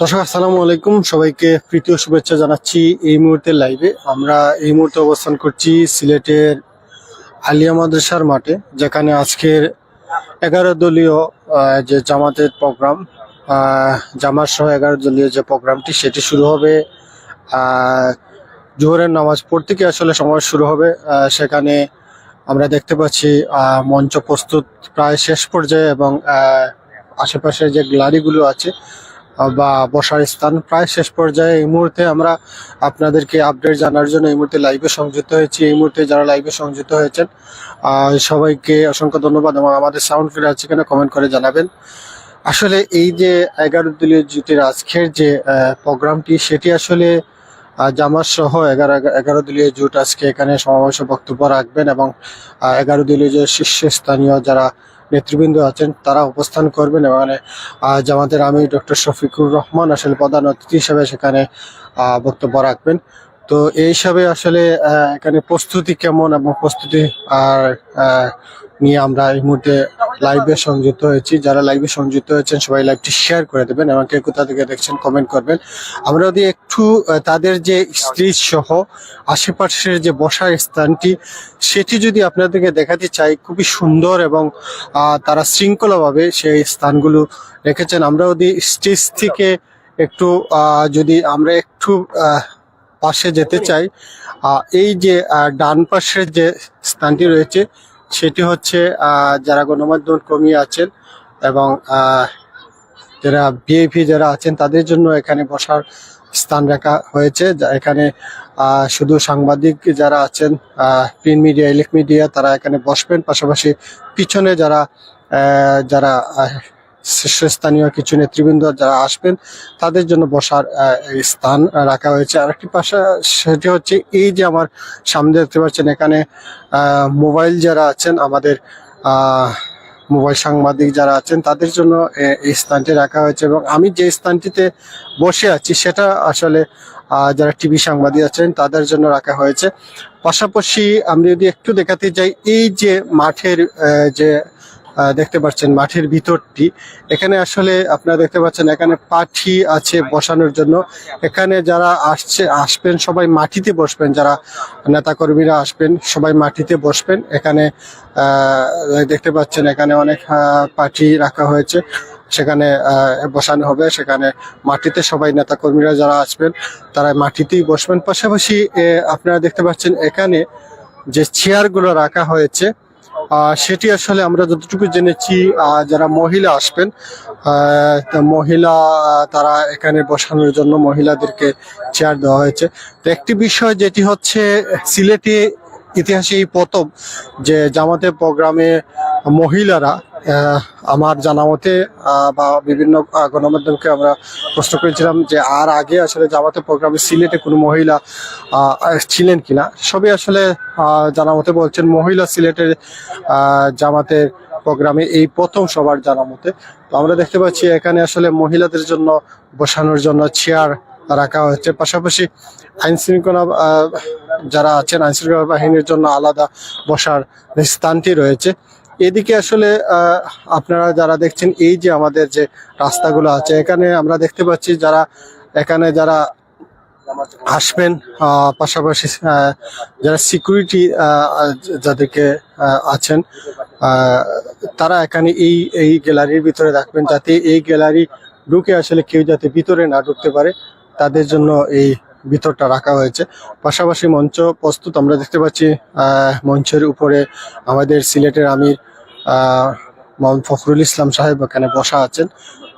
দর্শক, আসসালামু আলাইকুম। সবাইকে প্রীতি ও শুভেচ্ছা জানাচ্ছি এই মুহূর্তে লাইভে আমরা এই মুহূর্তে অবস্থান করছি সিলেটের আলিয়া মাদ্রাসার মাঠে, যেখানে আজকের এগারো দলীয় যে জামাতের প্রোগ্রাম জামাত সহ এগারো দলীয় যে প্রোগ্রামটি সেটি শুরু হবে জোহরের নামাজ পড়তে কি আসলে সময় শুরু হবে সেখানে আমরা দেখতে পাচ্ছি মঞ্চ প্রস্তুত প্রায় শেষ পর্যায়ে এবং আশেপাশে যে গ্যালারিগুলো আছে বা বসার স্থান প্রায় শেষ পর্যায়ে এই মুহূর্তে আমরা আপনাদেরকে আপডেট জানার জন্য এই মুহূর্তে লাইভে সংযুক্ত হয়েছি। এই মুহূর্তে যারা লাইভে সংযুক্ত হয়েছেন সবাইকে অসংখ্য ধন্যবাদ এবং আমাদের সাউন্ড ফিরে আছে কিনা কমেন্ট করে জানাবেন। আসলে এই যে এগারো দলীয় জুটির আজকের যে প্রোগ্রামটি, সেটি আসলে জামাত সহ এগারো এগারো দলীয় জোট আজকে এখানে সমাবেশে বক্তব্য রাখবেন এবং এগারো দলীয় যে শীর্ষস্থানীয় যারা নেতৃবৃন্দ আছেন, তারা অবস্থান করবেন এবং জামাতের আমি ডক্টর শফিকুর রহমান আসলে প্রধান অতিথি হিসেবে সেখানে বক্তব্য রাখবেন। তো এই হিসাবে আসলে এখানে প্রস্তুতি কেমন এবং প্রস্তুতি আর নিয়ে আমরা এই মুহূর্তে লাইভে সংযুক্ত হয়েছি। যারা লাইভে সংযুক্ত হয়েছেন, সবাই লাইভটি শেয়ার করে দেবেন এবং কোথা থেকে দেখছেন কমেন্ট করবেন। আমরা যদি একটু তাদের যে স্ত্রীজ সহ আশেপাশের যে বসার স্থানটি, সেটি যদি আপনাদেরকে দেখাতে চাই, খুবই সুন্দর এবং তারা শৃঙ্খলাভাবে সেই স্থানগুলো রেখেছেন। আমরা যদি স্টেজ থেকে একটু যদি আমরা একটু পাশে যেতে চাই এই যে ডান পাশের যে স্থানটি রয়েছে সেটি হচ্ছে যারা গণমাধ্যম কর্মী আছেন এবং যারা বিএপি যারা আছেন, তাদের জন্য এখানে বসার স্থান রাখা হয়েছে। এখানে শুধু সাংবাদিক যারা আছেন প্রিন্ট মিডিয়া ইলেক মিডিয়া তারা এখানে বসবেন। পাশাপাশি পিছনে যারা যারা শীর্ষস্থানীয় কিছু নেতৃবৃন্দ যারা আসবেন, তাদের জন্য বসার স্থান রাখা হয়েছে। আরেকটি পাশা সেটি হচ্ছে এই যে আমার সামনে দেখতে পাচ্ছেন, এখানে মোবাইল যারা আছেন, আমাদের মোবাইল সাংবাদিক যারা আছেন, তাদের জন্য এই স্থানটি রাখা হয়েছে। এবং আমি যে স্থানটিতে বসে আছি, সেটা আসলে যারা টিভি সাংবাদিক আছেন, তাদের জন্য রাখা হয়েছে। পাশাপাশি আমি যদি একটু দেখাতে যাই এই যে মাঠের যে দেখতে পাচ্ছেন মাঠের ভিতরটি। এখানে আসলে আপনারা দেখতে পাচ্ছেন এখানে পাঠি আছে বসানোর জন্য। এখানে যারা আসছে, আসবেন, সবাই মাটিতে বসবেন। যারা নেতাকর্মীরা আসবেন, সবাই মাটিতে বসবেন। এখানে দেখতে পাচ্ছেন এখানে অনেক পাঠি রাখা হয়েছে। সেখানে বসানো হবে। সেখানে মাটিতে সবাই নেতাকর্মীরা যারা আসবেন, তারা মাটিতেই বসবেন। পাশাপাশি আপনারা দেখতে পাচ্ছেন এখানে যে চেয়ারগুলো রাখা হয়েছে সেটি আসলে আমরা যতটুকু জেনেছি যারা মহিলা আসবেন মহিলা তারা এখানে বসানোর জন্য মহিলাদেরকে চেয়ার দেওয়া হয়েছে। তো একটি বিষয় যেটি হচ্ছে, সিলেটে ইতিহাসে এই প্রথম যে জামাতে প্রোগ্রামে মহিলারা আমার জানা মতে বা বিভিন্ন গণমাধ্যমকে আমরা প্রশ্ন করেছিলাম যে আর আগে আসলে জামাতের প্রোগ্রামে সিলেটে কোনো মহিলা ছিলেন কিনা? সবই আসলে জানা মতে বলছেন মহিলা সিলেটের জামাতের প্রোগ্রামে এই প্রথম সবার জানা মতে। তো আমরা দেখতে পাচ্ছি এখানে আসলে মহিলাদের জন্য বসানোর জন্য চেয়ার রাখা হয়েছে পাশাপাশি আইন শৃঙ্খলা যারা আছেন আইন শৃঙ্খলা বাহিনীর জন্য আলাদা বসার স্থানটি রয়েছে। এদিকে আসলে আপনারা যারা দেখছেন, এই যে আমাদের যে রাস্তাগুলো আছে, এখানে আমরা দেখতে পাচ্ছি যারা, এখানে যারা আসবেন পাশাপাশি যারা সিকিউরিটি যাদেরকে আছেন তারা এখানে এই এই গ্যালারির ভিতরে রাখবেন যাতে এই গ্যালারি ঢুকে আসলে কেউ যাতে ভিতরে না ঢুকতে পারে, তাদের জন্য এই ভিতরটা রাখা হয়েছে। পাশাপাশি মঞ্চ প্রস্তুত আমরা দেখতে পাচ্ছি মঞ্চের উপরে আমাদের সিলেটের আমির মোহাম্মদ ফখরুল ইসলাম সাহেব এখানে বসা আছেন।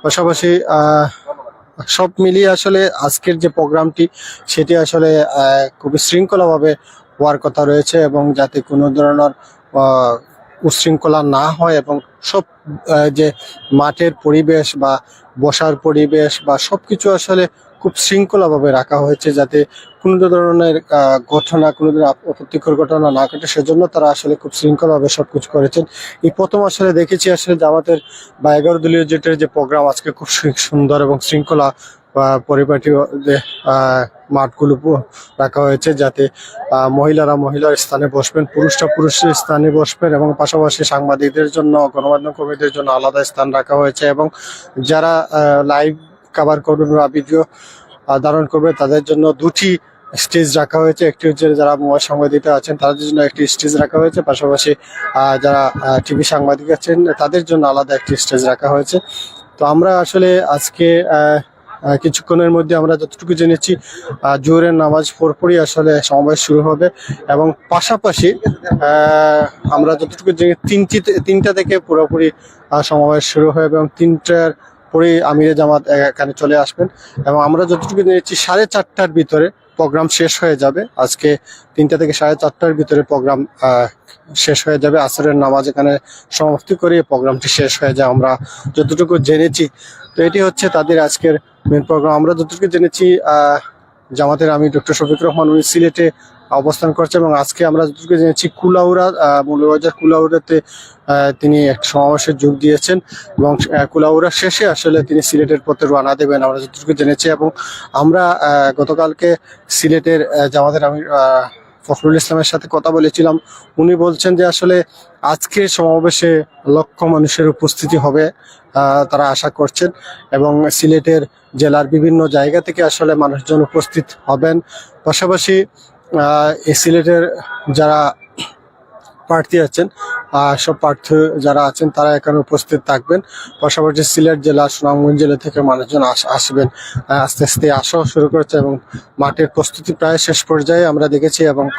পাশাপাশি সব মিলিয়ে আসলে আজকের যে প্রোগ্রামটি, সেটি আসলে খুবই শৃঙ্খলাভাবে হওয়ার কথা রয়েছে এবং যাতে কোনো ধরনের উশৃঙ্খলা না হয় এবং সব যে মাঠের পরিবেশ বা বসার পরিবেশ বা সবকিছু আসলে খুব শৃঙ্খলাভাবে রাখা হয়েছে যাতে কোনো ধরনের ঘটনা, কোনো ধরনের আপ- আপত্তিকর ঘটনা না ঘটে, সেজন্য তারা আসলে খুব শৃঙ্খলভাবে সবকিছু করেছেন। এই প্রথম আসলে দেখেছি আসলে জামাতের বা এগারো দলীয় জোটের যে প্রোগ্রাম আজকে খুব সুন্দর এবং শৃঙ্খলা পরিপাটি, যে মাঠগুলো রাখা হয়েছে যাতে মহিলারা মহিলার স্থানে বসবেন, পুরুষরা পুরুষের স্থানে বসবেন এবং পাশাপাশি সাংবাদিকদের জন্য, গণমাধ্যম কর্মীদের জন্য আলাদা স্থান রাখা হয়েছে এবং যারা লাইভ কাভার করবেন বা ভিডিও ধারণ করবে। তাদের জন্য দুটি স্টেজ রাখা হয়েছে। একটি হচ্ছে যারা মোবাইল সাংবাদিকতা আছেন, তাদের জন্য একটি স্টেজ রাখা হয়েছে। পাশাপাশি যারা টিভি সাংবাদিক আছেন, তাদের জন্য আলাদা একটি স্টেজ রাখা হয়েছে। তো আমরা আসলে আজকে কিছুক্ষণের মধ্যে আমরা যতটুকু জেনেছি জোহরের নামাজ পরপরই আসলে সমাবেশ শুরু হবে এবং পাশাপাশি আমরা যতটুকু জেনে, তিনটি, তিনটা থেকে পুরোপুরি সমাবেশ শুরু হবে এবং তিনটার পরে আমিরে জামাত এখানে চলে আসবেন এবং আমরা যতটুকু জেনেছি সাড়ে চারটার ভিতরে প্রোগ্রাম শেষ হয়ে যাবে। আজকে তিনটা থেকে সাড়ে চারটার ভিতরে প্রোগ্রাম শেষ হয়ে যাবে। আসরের নামাজ এখানে সমাপ্তি করে প্রোগ্রামটি শেষ হয়ে যায়। আমরা যতটুকু জেনেছি, তো এটি হচ্ছে তাদের আজকের মেন প্রোগ্রাম আমরা যতটুকু জেনেছি জামাতের আমি ডক্টর শফিক রহমান, উনি সিলেটে অবস্থান করছে এবং আজকে আমরা যতটুকু জেনেছি কুলাউড়া মৌলবাজার কুলাউড়াতে আহ, তিনি এক সমাবেশে যোগ দিয়েছেন এবং কুলাউড়া শেষে আসলে তিনি সিলেটের পথে রওনা দেবেন আমরা যতটুকু জেনেছি এবং আমরা গতকালকে সিলেটের জামাতের আমি ফখরুল ইসলামের সাথে কথা বলেছিলাম। উনি বলছেন যে আসলে আজকে সমাবেশে লক্ষ মানুষের উপস্থিতি হবে তারা আশা করছেন এবং সিলেটের জেলার বিভিন্ন জায়গা থেকে আসলে মানুষজন উপস্থিত হবেন। পাশাপাশি সিলেটের যারা প্রার্থী আছেন সব প্রার্থী যারা আছেন, তারা এখানে উপস্থিত থাকবেন। পাশাপাশি সিলেট জেলা, সুনামগঞ্জ জেলা থেকে মানুষজন আস- আসবেন। আস্তে আস্তে আসাও শুরু করেছে এবং মাঠের প্রস্তুতি প্রায় শেষ পর্যায়ে আমরা দেখেছি এবং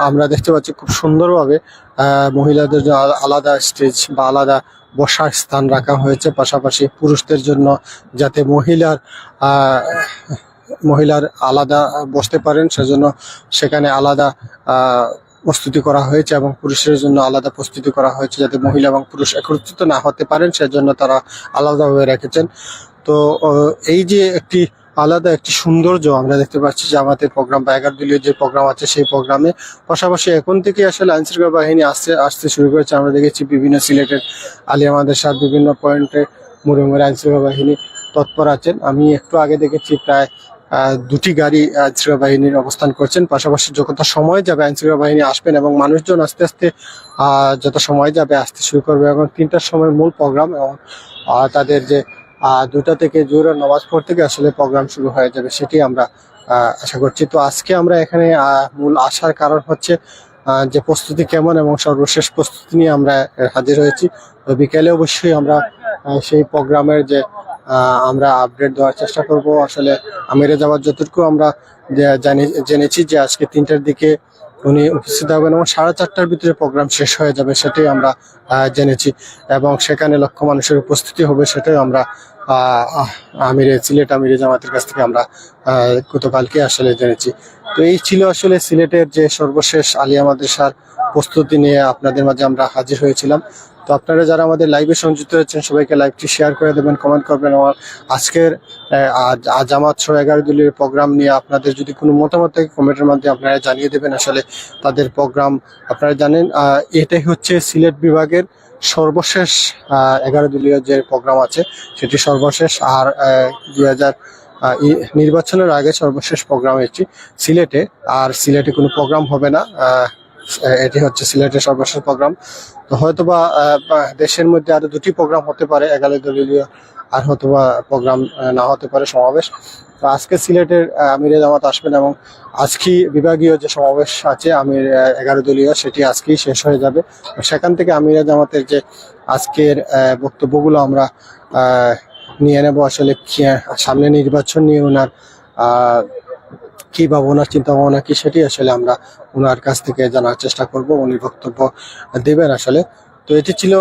আমরা দেখতে পাচ্ছি খুব সুন্দরভাবে মহিলাদের আলাদা স্টেজ বা আলাদা বসার স্থান রাখা হয়েছে। পাশাপাশি পুরুষদের জন্য যাতে মহিলার মহিলার আলাদা বসতে পারেন, সেজন্য সেখানে আলাদা প্রস্তুতি করা হয়েছে এবং পুরুষের জন্য আলাদা প্রস্তুতি করা হয়েছে যাতে মহিলা এবং পুরুষ একত্রিত না হতে পারেন, সেজন্য তারা আলাদাভাবে রেখেছেন। তো এই যে একটি আলাদা একটি সৌন্দর্য আমরা দেখতে পাচ্ছি যে আমাদের প্রোগ্রাম বা এগারো দলীয় যে প্রোগ্রাম আছে সেই প্রোগ্রামে, পাশাপাশি এখন থেকে আসলে আইনশৃঙ্খলা বাহিনী আসতে আসতে শুরু করেছে। আমরা দেখেছি বিভিন্ন সিলেটের আলিয়া মাদ্রাসার বিভিন্ন পয়েন্টে মোড়ে মোড়ে আইনশৃঙ্খলা বাহিনী তৎপর আছেন। আমি একটু আগে দেখেছি প্রায় দুটি গাড়ি আইনশৃঙ্খলা বাহিনীর অবস্থান করছেন। পাশাপাশি যত সময় যাবে আইনশৃঙ্খলা বাহিনী আসবেন এবং মানুষজন আস্তে আস্তে যত সময় যাবে আসতে শুরু করবে এবং তিনটার সময় মূল প্রোগ্রাম এবং তাদের যে দুটা থেকে জোরের নামাজ পড় থেকে আসলে প্রোগ্রাম শুরু হয়ে যাবে সেটি আমরা আশা করছি। তো আজকে আমরা এখানে মূল আসার কারণ হচ্ছে যে প্রস্তুতি কেমন এবং সর্বশেষ প্রস্তুতি নিয়ে আমরা হাজির হয়েছি। বিকেলে অবশ্যই আমরা সেই প্রোগ্রামের যে আমরা আপডেট দেওয়ার চেষ্টা করব। আসলে আমিরে যাওয়ার যতটুকু আমরা জানি, জেনেছি যে আজকে তিনটার দিকে উনি উপস্থিত হবেন এবং সাড়ে চারটার ভিতরে প্রোগ্রাম শেষ হয়ে যাবে সেটাই আমরা জেনেছি। এবং সেখানে লক্ষ মানুষের উপস্থিতি হবে সেটাই আমরা আমিরে সিলেট আমিরে জামাতের কাছ থেকে আমরা গতকালকে আসলে জেনেছি। তো এই ছিল আসলে সিলেটের যে সর্বশেষ আলিয়া মাদ্রাসার প্রস্তুতি নিয়ে আপনাদের মাঝে আমরা হাজির হয়েছিলাম। তো আপনারা যারা আমাদের লাইভে সংযুক্ত হচ্ছেন সবাইকে লাইভটি শেয়ার করে দেবেন কমেন্ট করবেন। আমার আজকের আজ জামাত সহ এগারো দলীয় প্রোগ্রাম নিয়ে আপনাদের যদি কোনো মতামত থাকে কমেন্টের মাধ্যমে আপনারা জানিয়ে দেবেন। আসলে তাদের প্রোগ্রাম আপনারা জানেন এটাই হচ্ছে সিলেট বিভাগের সর্বশেষ এগারো দলীয় যে প্রোগ্রাম আছে, সেটি সর্বশেষ। আর দুই হাজার নির্বাচনের আগে সর্বশেষ প্রোগ্রাম এটি সিলেটে। আর সিলেটে কোনো প্রোগ্রাম হবে না এটি হচ্ছে সিলেটের সর্বশেষ প্রোগ্রাম তো হয়তোবা বা দেশের মধ্যে আরও দুটি প্রোগ্রাম হতে পারে এগারো দলীয় আর হয়তোবা প্রোগ্রাম না হতে পারে সমাবেশ। তো আজকে সিলেটের আমিরে জামাত আসবেন এবং আজকে বিভাগীয় যে সমাবেশ আছে আমির এগারো দলীয়, সেটি আজকেই শেষ হয়ে যাবে। সেখান থেকে আমিরে জামাতের যে আজকের বক্তব্যগুলো আমরা নিয়ে নেব। আসলে সামনে নির্বাচন নিয়ে ওনার কি বা ওনার চিন্তা ভাবনা কি সেটি আসলে আমরা ওনার কাছ থেকে জানার চেষ্টা করব উনি বক্তব্য দেবেন আসলে। তো এটি ছিল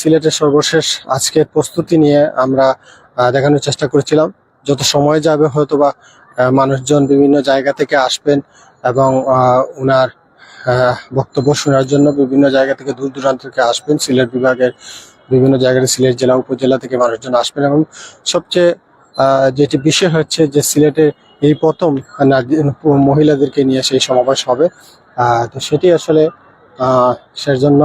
সিলেটের সর্বশেষ আজকের প্রস্তুতি নিয়ে আমরা দেখানোর চেষ্টা করেছিলাম। যত সময় যাবে হয়তোবা আহ, মানুষজন বিভিন্ন জায়গা থেকে আসবেন এবং ওনার বক্তব্য শোনার জন্য বিভিন্ন জায়গা থেকে দূর দূরান্ত থেকে আসবেন। সিলেট বিভাগের বিভিন্ন জায়গায় সিলেট জেলা উপজেলা থেকে মানুষজন আসবেন এবং সবচেয়ে যেটি বিষয় হচ্ছে যে সিলেটে এই প্রথম মহিলাদেরকে নিয়ে সেই সমাবেশ হবে। তো সেটি আসলে সেজন্য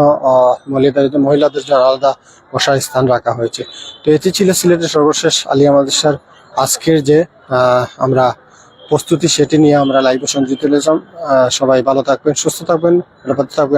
মহিলাদের মহিলাদের জন্য আলাদা বসার স্থান রাখা হয়েছে। তো এটি ছিল সিলেটের সর্বশেষ আলিয়া মাদ্রাসার আজকের যে আমরা প্রস্তুতি, সেটি নিয়ে আমরা লাইভে সংযুক্ত হয়েছিলাম সবাই ভালো থাকবেন, সুস্থ থাকবেন, নিরাপদ থাকবেন।